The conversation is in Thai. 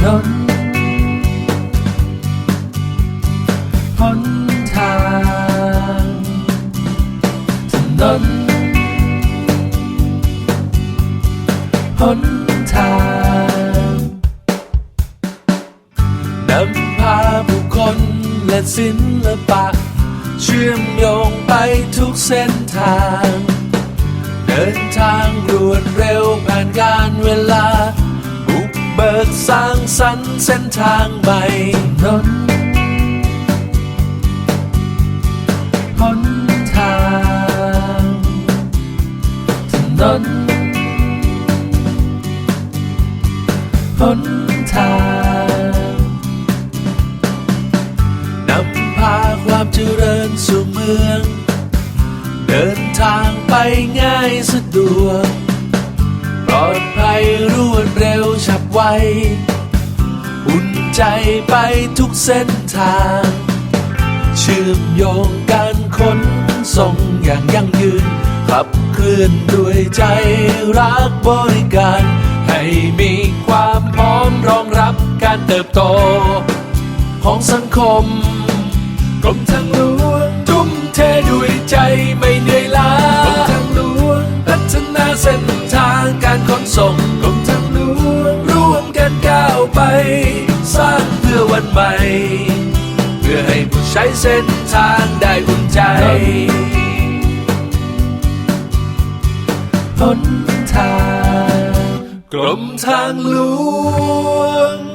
ถนนหนทางถนนหนทางนำพาบุคคลและศิลปะ เชื่อมโยงไปทุกเส้นทาง เดินทางรวดเร็วผ่านการเวลา บุกเบิกสร้างสรรค์เส้นทางใหม่ถนนหนทางถนนหนทางนำพาความเจริญสู่เมือง เดินทางไปง่ายสะดวก อุ่นใจไปทุกเส้นทาง เชื่อมโยงการขนส่งอย่างยั่งยืน ขับเคลื่อนด้วยใจรักบริการ ให้มีความพร้อมรองรับการเติบโต ของสังคมกรมทางหลวงทุ่มเทด้วยใจไม่เหนื่อยล้ากรมทางหลวงพัฒนาเส้นทางการขนส่ง ไปสร้างเพื่อวันใหม่ เพื่อให้ผู้ใช้เส้นทางได้อุ่นใจหนทางกรมทางหลวง